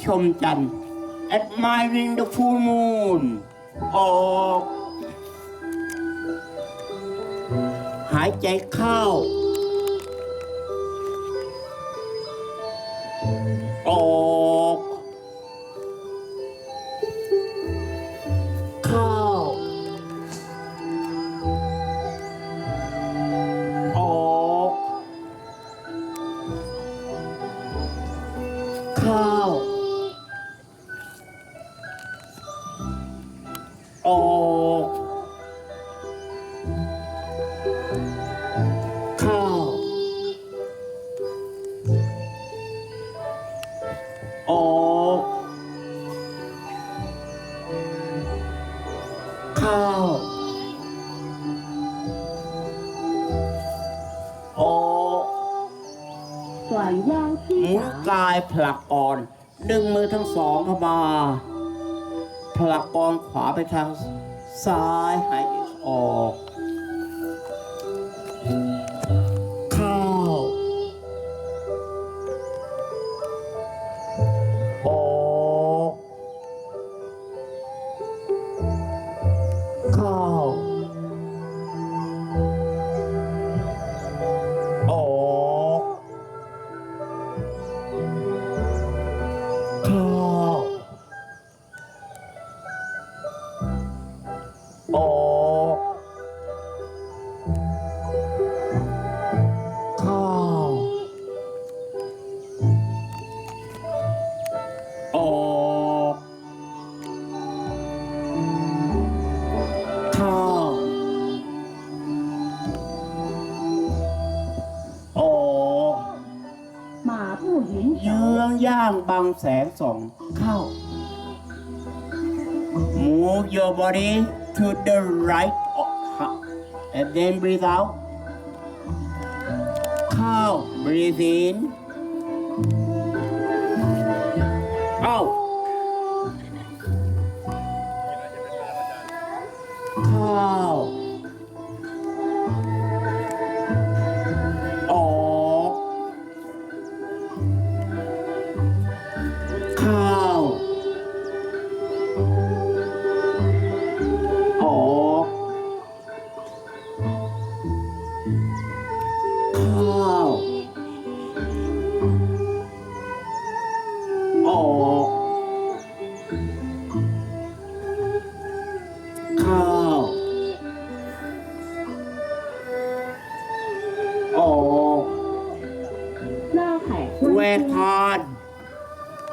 อยชมจันทร์ admiring the full moon ออก หายใจเข้า ออก ออกข้าวออกข้าวออกหมุนกายผลักอ่อน ดึงมือทั้งสองเข้ามา ผลักกองขวาไปทางซ้ายหายใจออก อ๋อ ข้าว ออกข้าวออกหมาผู้หญิงย่างบางแสงสองเข้า หมูโยบอดี to the right and then breathe out. Cow breathe in. Out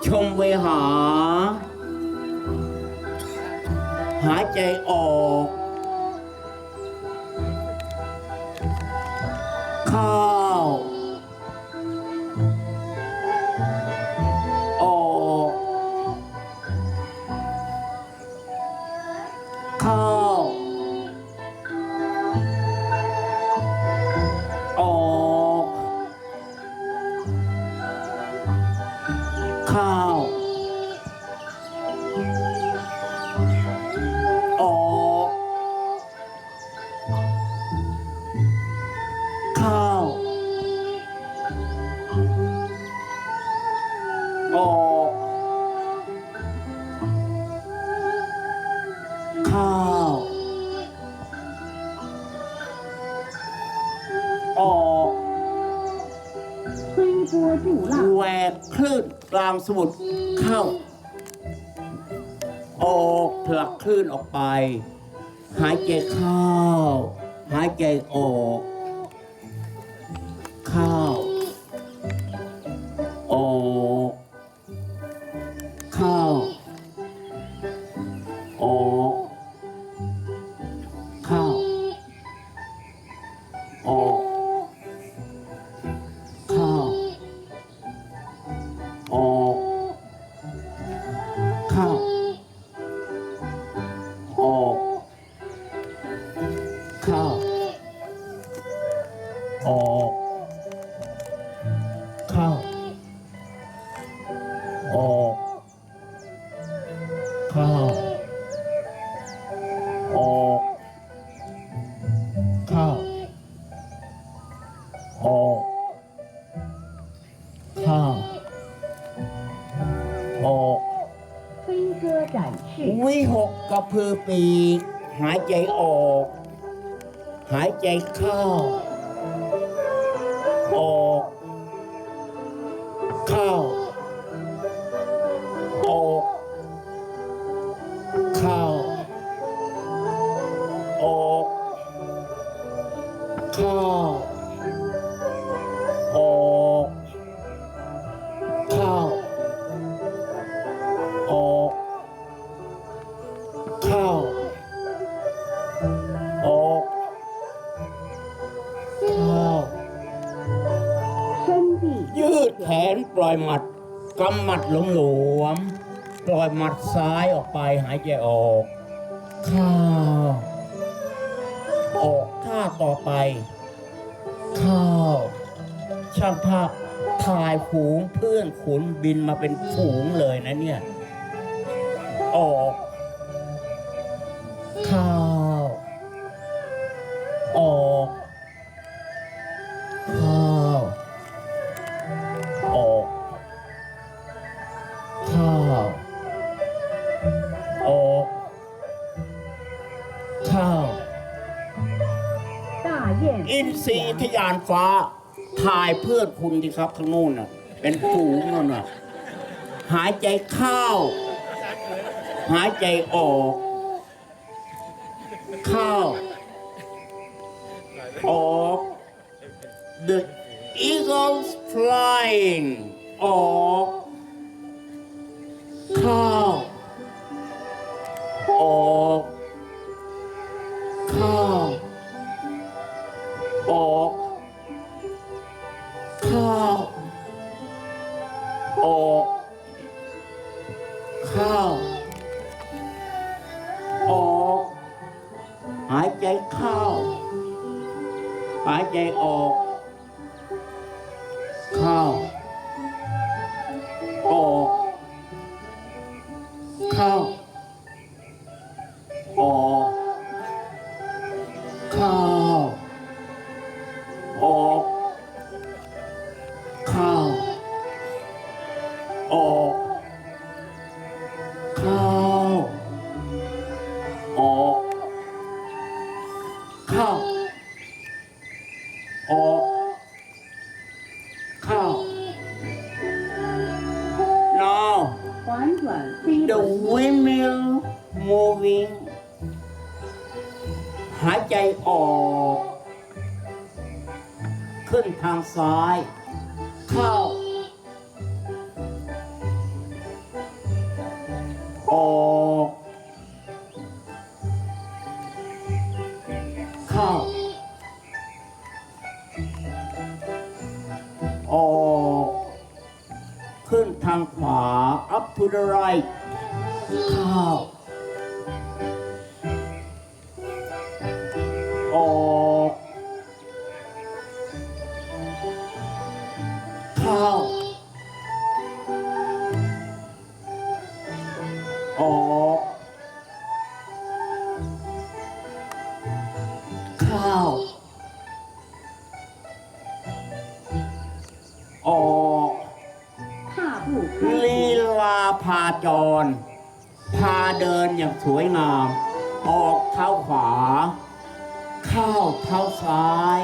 chung với họ. Hả chạy ồ khô ồ khô คลื่นกลางสมุทรเข้า ออกผลักคลื่นออกไป หายใจเข้า หายใจออก ข้าออกข้าออกข้าออกวิหกกระพือปีก หายใจออก หายใจเข้า ออก เข้า หมัดกำหมัดหลงหลวมปล่อยหมัดซ้ายออกไปหายใจออกเข้าออกท่าต่อไปเข้าช่างภาพถ่ายฝูงเพื่อนขุนบินมาเป็นฝูงเลยนะเนี่ย ออก ที่ยานฟ้า ถ่ายเพื่อนคุณดีครับข้างนู้นน่ะ เป็นฝูงนั่นน่ะ หายใจเข้า หายใจออกเข้าออก The eagles flying ออกเข้าออก ก ขึ้นทางซ้าย เข้า ออก เข้า ออก ขึ้นทางขวา up to the right เข้า จ้า ออกข้าผู้ลีลาพาจร พาเดินอย่างสวยงาม ออกเท้าขวา เข้าเท้าซ้าย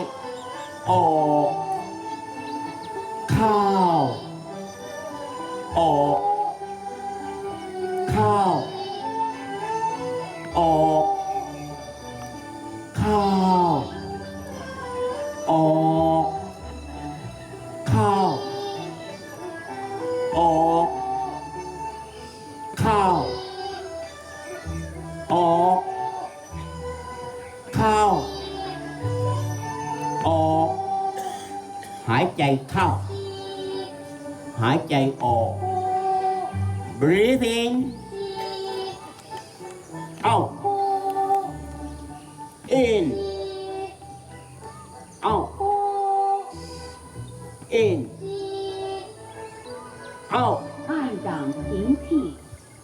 ออก เข้า ออก ข้า ออก เข้า ออก หายใจเข้า หายใจออก breathing out in out in out 按掌平气，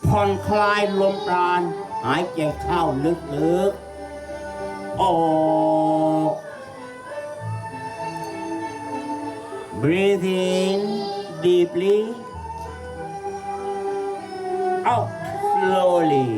ผ่อนคลายลมปราณ หายใจเข้าลึกๆ ออก breathe in deeply out slowly